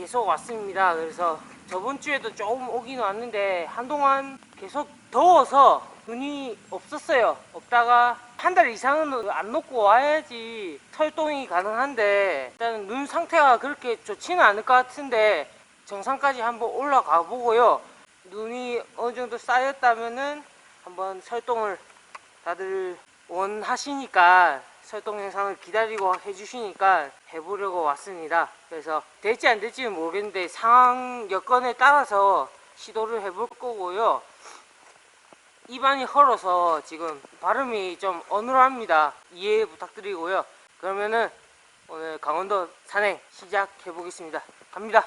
계속 왔습니다. 그래서 저번 주에도 조금 오긴 왔는데 한동안 계속 더워서 눈이 없었어요. 없다가 한 달 이상은 안 놓고 와야지 설동이 가능한데 일단 눈 상태가 그렇게 좋지는 않을 것 같은데 정상까지 한번 올라가 보고요. 눈이 어느 정도 쌓였다면은 한번 설동을 다들 원하시니까 설동 영상을 기다리고 해주시니까 해보려고 왔습니다. 그래서 될지 안 될지는 모르겠는데 상황 여건에 따라서 시도를 해볼 거고요. 입안이 헐어서 지금 발음이 좀 어눌합니다. 이해 부탁드리고요. 그러면은 오늘 강원도 산행 시작해 보겠습니다. 갑니다.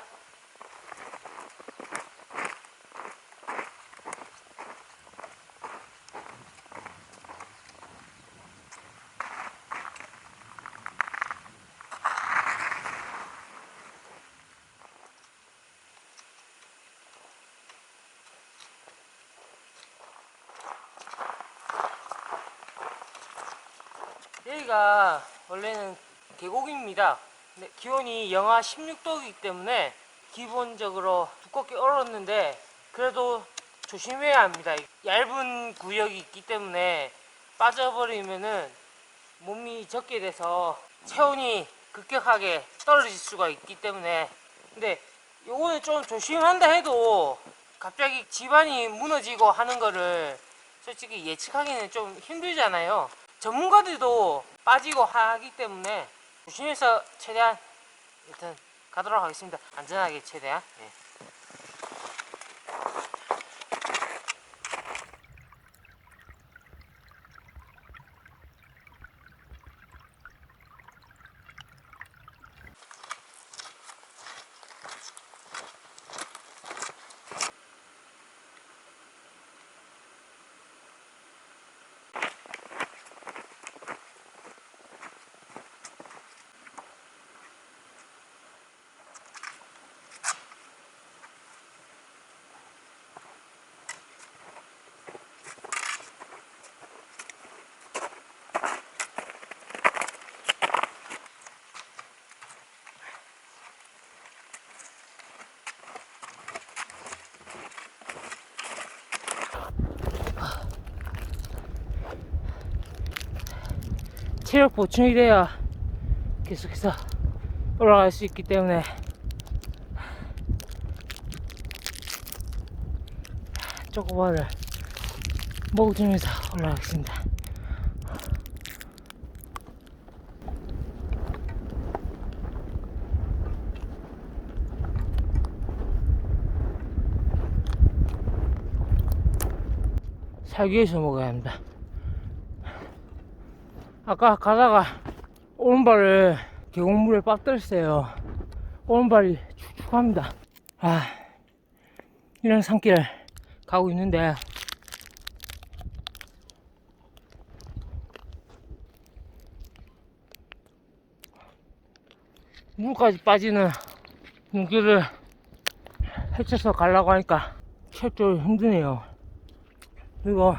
여기가 원래는 계곡입니다. 근데 기온이 영하 16도이기 때문에 기본적으로 두껍게 얼었는데 그래도 조심해야 합니다. 얇은 구역이 있기 때문에 빠져버리면은 몸이 젖게 돼서 체온이 급격하게 떨어질 수가 있기 때문에 근데 요거는 좀 조심한다 해도 갑자기 집안이 무너지고 하는 거를 솔직히 예측하기는 좀 힘들잖아요. 전문가들도 빠지고 하기 때문에 조심해서 최대한 일단 가도록 하겠습니다. 안전하게 최대한. 예. 체력 보충이 돼야 계속해서 올라갈 수 있기 때문에 초코바를 먹어주면서 올라가겠습니다. 살기 위해서 먹어야 합니다. 아까 가다가 오른발을 계곡물에 빠뜨렸어요. 오른발이 축축합니다. 아, 이런 산길을 가고 있는데 물까지 빠지는 눈길을 헤쳐서 가려고 하니까 철저히 힘드네요. 그리고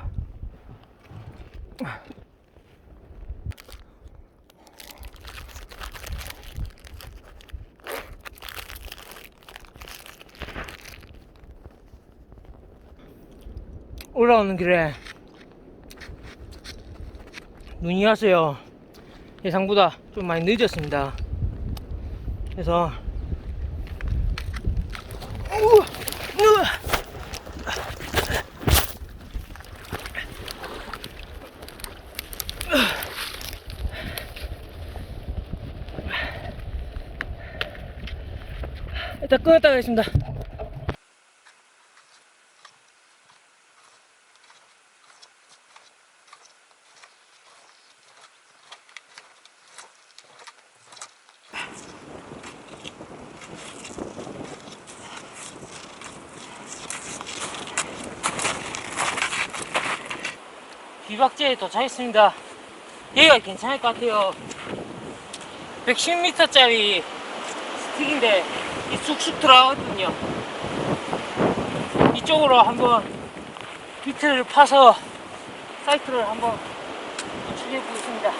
올라오는 길에 눈이 왔어요. 예상보다 좀 많이 늦었습니다. 그래서. 일단 끊었다 가겠습니다. 비박제에 도착했습니다. 여기가 괜찮을 것 같아요. 110m짜리 스틱인데 이 쑥쑥 들어가거든요. 이쪽으로 한번 비트를 파서 사이트를 한번 노출되고 있습니다.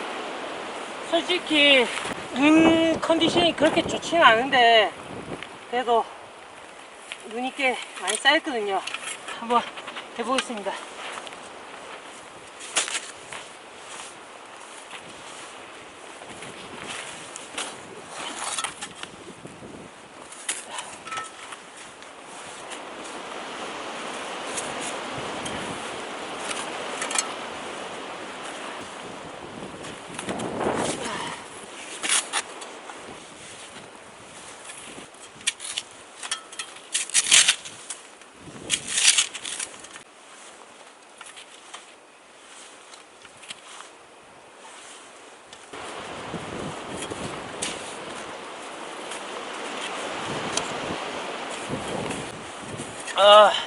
솔직히 눈 컨디션이 그렇게 좋지는 않은데 그래도 눈이 꽤 많이 쌓였거든요. 한번 해보겠습니다. 아.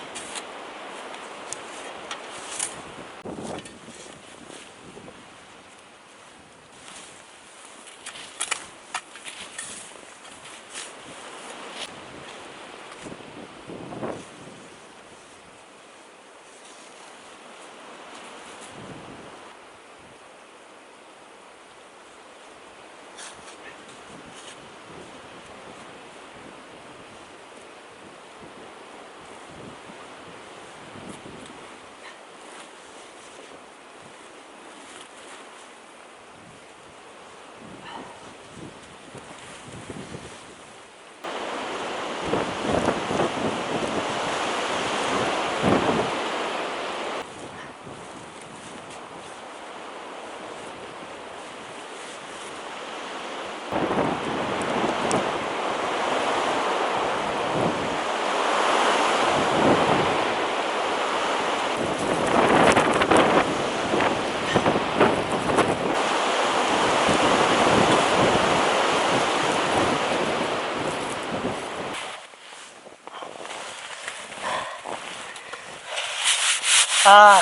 아,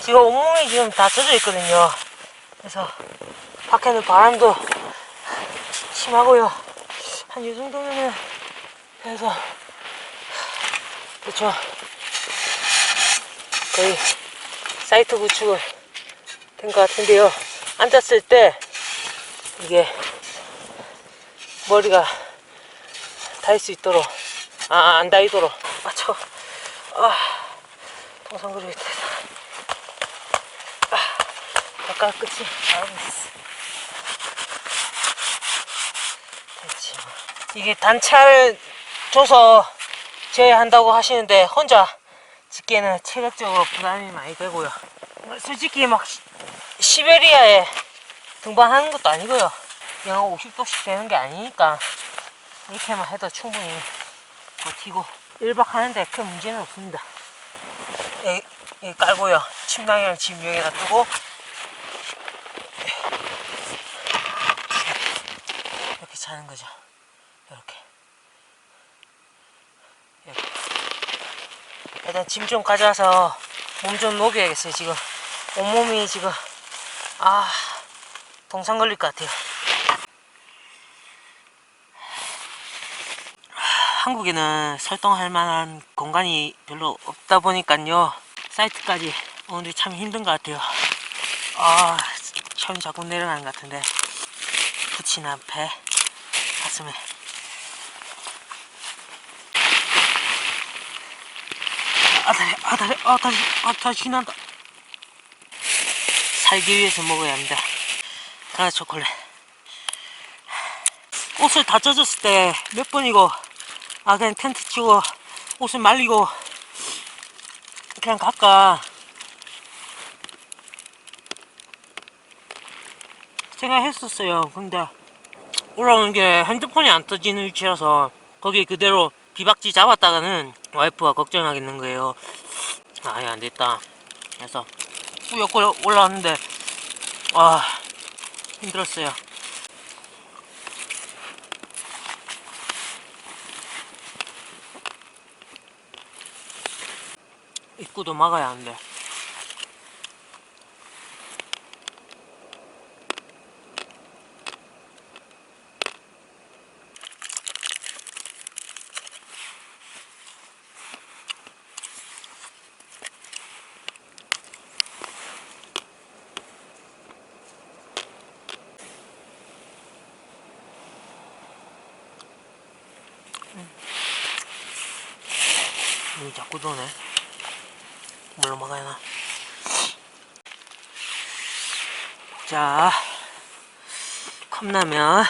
지금 온몸이 지금 다 젖어 있거든요. 그래서 밖에는 바람도 심하고요. 한 이 정도면은 그래서 그렇죠. 거의 사이트 구축은 된것 같은데요. 앉았을 때 이게 머리가 닿을 수 있도록 아 안 닿이도록 맞춰 아 동상 그리 됐다 아 아까 끝이 나오고 있어. 됐지 뭐. 이게 단차를 줘서 제한다고 하시는데 혼자 짓기에는 체력적으로 부담이 많이 되고요. 솔직히 막 시- 시베리아에 등반하는 것도 아니고요. 영하 50도씩 되는 게 아니니까 이렇게만 해도 충분히 버티고 1박 하는데 큰 문제는 없습니다 여기, 여기 깔고요. 침낭이랑 짐 여기다 두고. 이렇게 자는 거죠. 이렇게. 이렇게. 일단 짐 좀 가져와서 몸 좀 녹여야겠어요 지금. 온몸이 지금 아 동상 걸릴 것 같아요 한국에는 설동할 만한 공간이 별로 없다 보니까요 사이트까지 오는데 참 힘든 것 같아요. 아 처음이 자꾸 내려가는 것 같은데. 붙이나 배 가슴에. 아 다리 아 다리 아 다리 아 다리 쥐난다. 살기 위해서 먹어야 합니다. 가나 초콜릿. 옷을 다 젖었을 때 몇 번이고 아 그냥 텐트 치고 옷을 말리고 그냥 갈까? 생각했었어요. 근데 올라오는 게 핸드폰이 안 떠지는 위치라서 거기 그대로 비박지 잡았다가는 와이프가 걱정하겠는 거예요. 아예 안됐다. 그래서 꾸역 꾸역 올라왔는데 아 힘들었어요 씻고도 막아야 한 대. 음, 자꾸 도 네. 물로 막아야 하나. 자, 컵라면.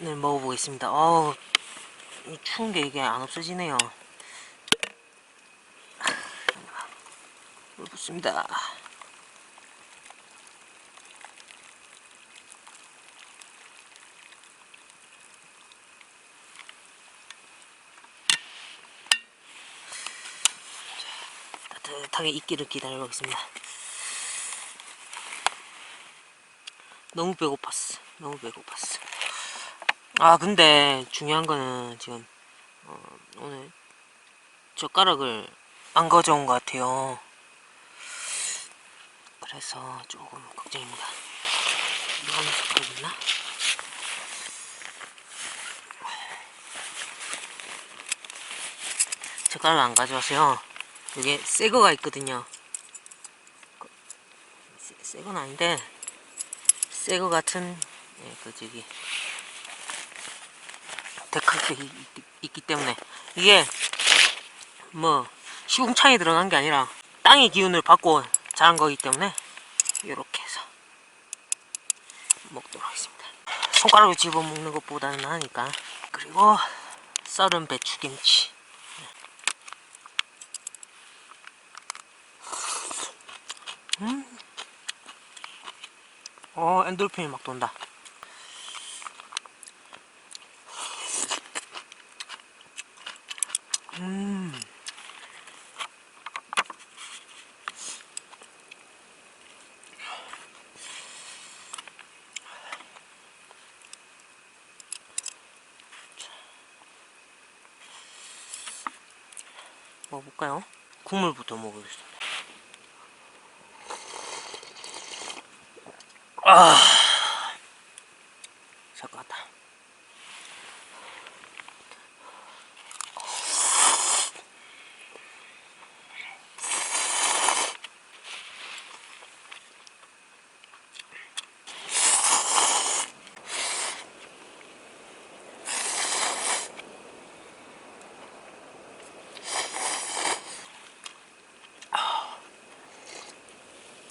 을 먹어보겠습니다. 어우, 이 추운 게 이게 안 없어지네요. 물 붓습니다. 따뜻하게 익기를 기다려보겠습니다. 너무 배고팠어. 너무 배고팠어. 아 근데 중요한 거는 지금 어, 오늘 젓가락을 안 가져온 것 같아요. 그래서 조금 걱정입니다. 이거 하나 젓가락 있나? 젓가락 안 가져와서요. 여기 새 거가 있거든요. 새, 새건 아닌데 새거 같은 예, 그 저기 있- 있기 때문에 이게 뭐 시궁창에 들어간 게 아니라 땅의 기운을 받고 자란 거기 때문에 이렇게 해서 먹도록 하겠습니다. 손가락으로 집어 먹는 것보다는 하니까 그리고 썰은 배추김치 어 엔돌핀이 막 돈다. 음. 먹어볼까요? 국물부터 먹어보겠습니다. 아, 잠깐만.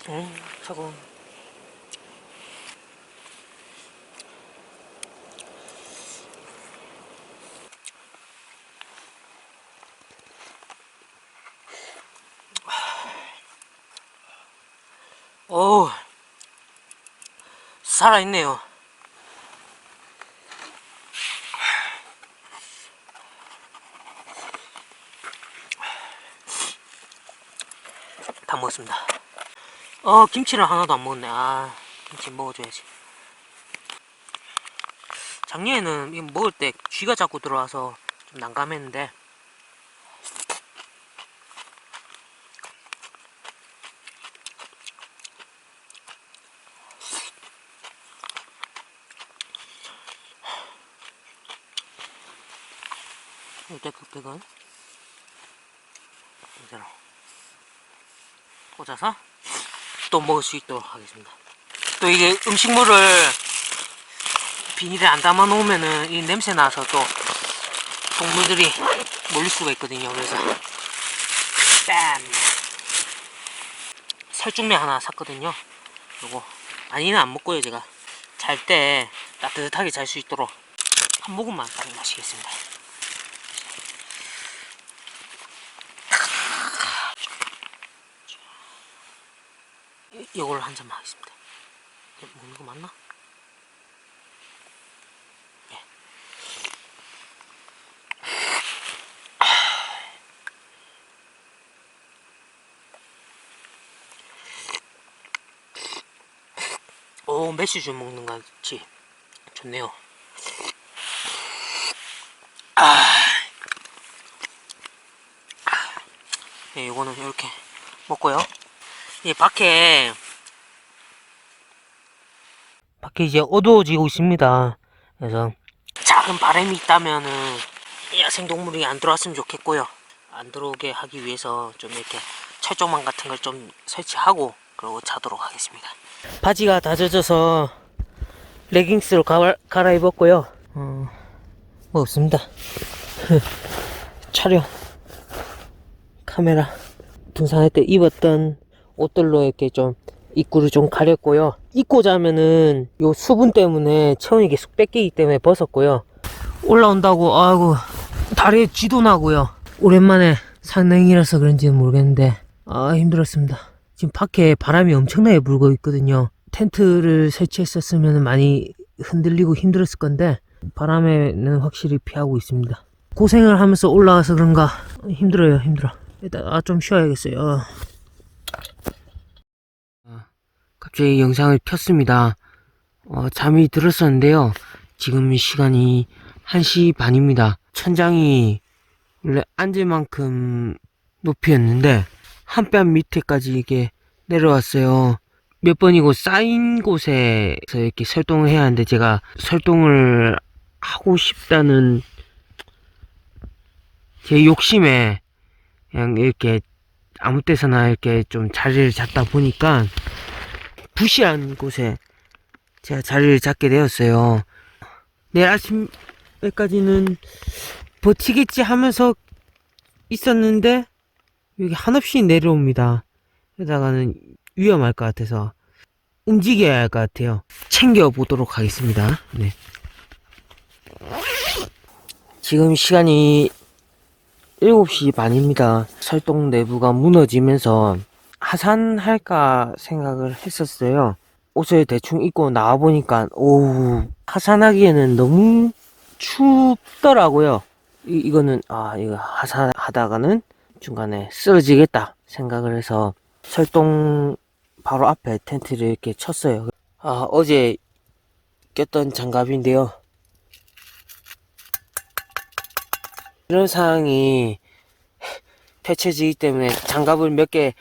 음, 차가워. 어우, 살아있네요. 다 먹었습니다. 어, 김치를 하나도 안 먹었네. 아, 김치 먹어줘야지. 작년에는 이거 먹을 때 쥐가 자꾸 들어와서 좀 난감했는데, 급백은 이대로 꽂아서 또 먹을 수 있도록 하겠습니다. 또 이게 음식물을 비닐에 안 담아 놓으면은 이 냄새 나서 또 동물들이 몰릴 수가 있거든요. 그래서 뺨 살쭝면 하나 샀거든요. 요거 많이는 안 먹고요 제가 잘 때 따뜻하게 잘 수 있도록 한 모금만 딱 마시겠습니다. 이- 이걸 한 잔만 하겠습니다. 먹는 거 맞나? 예. 오, 메시즈 먹는 것 같이 좋네요. 아, 네, 이거는 이렇게 먹고요. 이 밖에 밖에 이제 어두워지고 있습니다. 그래서 작은 바람이 있다면은 야생 동물이 안 들어왔으면 좋겠고요. 안 들어오게 하기 위해서 좀 이렇게 철조망 같은 걸 좀 설치하고 그러고 자도록 하겠습니다. 바지가 다 젖어서 레깅스로 가, 갈아입었고요. 어, 뭐 없습니다. 촬영 카메라 등산할 때 입었던 옷들로 이렇게 좀 입구를 좀 가렸고요. 입고 자면은 요 수분 때문에 체온이 계속 뺏기기 때문에 벗었고요. 올라온다고 아이고 다리에 쥐도 나고요. 오랜만에 산행이라서 그런지는 모르겠는데 아 힘들었습니다. 지금 밖에 바람이 엄청나게 불고 있거든요. 텐트를 설치했었으면 많이 흔들리고 힘들었을 건데 바람에는 확실히 피하고 있습니다. 고생을 하면서 올라와서 그런가 힘들어요 힘들어. 일단 아, 좀 쉬어야겠어요. 갑자기 영상을 켰습니다. 어, 잠이 들었었는데요. 지금 시간이 1시 반입니다. 천장이 원래 앉을 만큼 높이였는데 한뼘 밑에까지 이게 내려왔어요. 몇 번이고 쌓인 곳에서 이렇게 설동을 해야 하는데 제가 설동을 하고 싶다는 제 욕심에 그냥 이렇게 아무 때서나 이렇게 좀 자리를 잡다 보니까 부시한 곳에 제가 자리를 잡게 되었어요. 내일 아침에까지는 버티겠지 하면서 있었는데 여기 한없이 내려옵니다. 그러다가는 위험할 것 같아서 움직여야 할 것 같아요. 챙겨 보도록 하겠습니다. 네. 지금 시간이 7시 반입니다. 설동 내부가 무너지면서 하산할까 생각을 했었어요. 옷을 대충 입고 나와보니까, 오우, 하산하기에는 너무 춥더라고요. 이, 이거는, 아, 이거 하산하다가는 중간에 쓰러지겠다 생각을 해서 설동 바로 앞에 텐트를 이렇게 쳤어요. 아, 어제 꼈던 장갑인데요. 이런 상황이 펼쳐지기 때문에 장갑을 몇개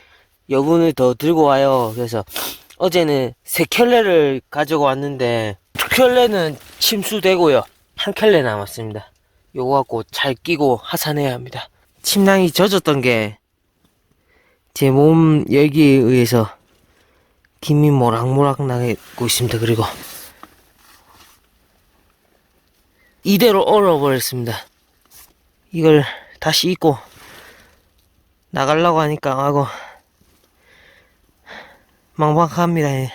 여분을 더 들고 와요. 그래서 어제는 세 켤레를 가지고 왔는데 두 켤레는 침수되고요. 한 켤레 남았습니다. 요거 갖고 잘 끼고 하산해야 합니다. 침낭이 젖었던 게 제 몸 열기에 의해서 김이 모락모락 나고 있습니다. 그리고 이대로 얼어버렸습니다. 이걸 다시 입고 나가려고 하니까 아이고 막막합니다. 예.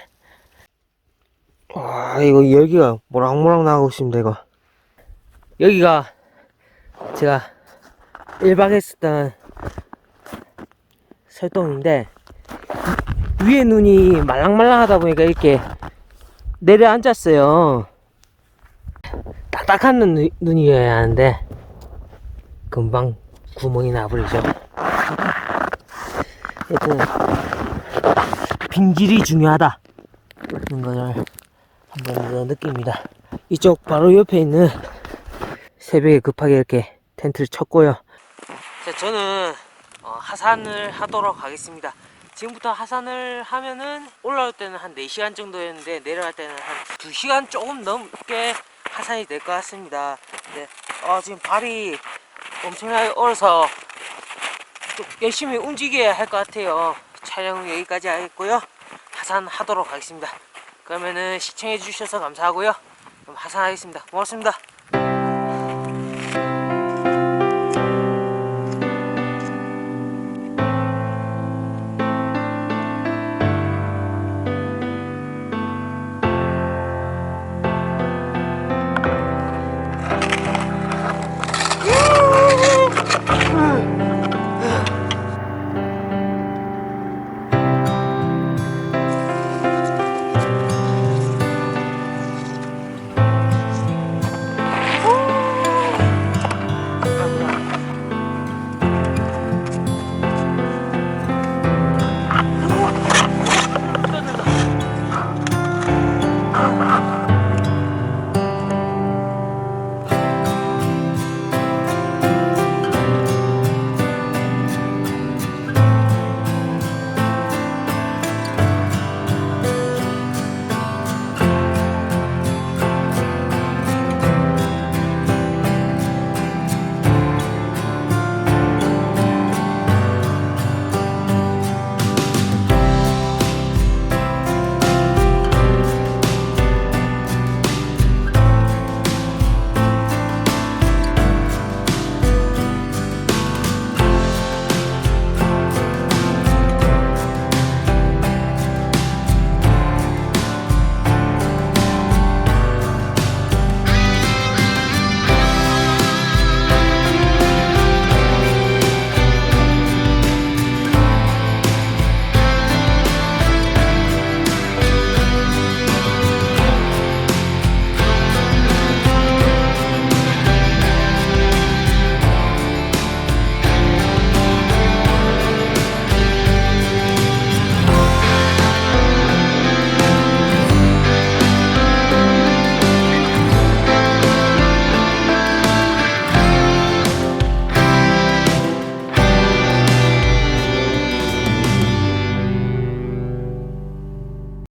와 이거 열기가 모락모락 나고 있습니다. 이거 여기가 제가 1박 했었던 설동인데 위에 눈이 말랑말랑하다 보니까 이렇게 내려앉았어요. 딱딱한 눈, 눈이어야 하는데 금방 구멍이 나버리죠. 하여튼 빙질이 중요하다. 그런 걸한번 더 느낍니다. 이쪽 바로 옆에 있는 새벽에 급하게 이렇게 텐트를 쳤고요. 자, 저는 어, 하산을 하도록 하겠습니다. 지금부터 하산을 하면은 올라올 때는 한 4시간 정도였는데 내려갈 때는 한 2시간 조금 넘게 하산이 될 것 같습니다. 네, 어, 지금 발이 엄청나게 얼어서 좀 열심히 움직여야 할 것 같아요. 촬영은 여기까지 하겠고요. 하산하도록 하겠습니다. 그러면은 시청해 주셔서 감사하고요. 그럼 하산하겠습니다. 고맙습니다.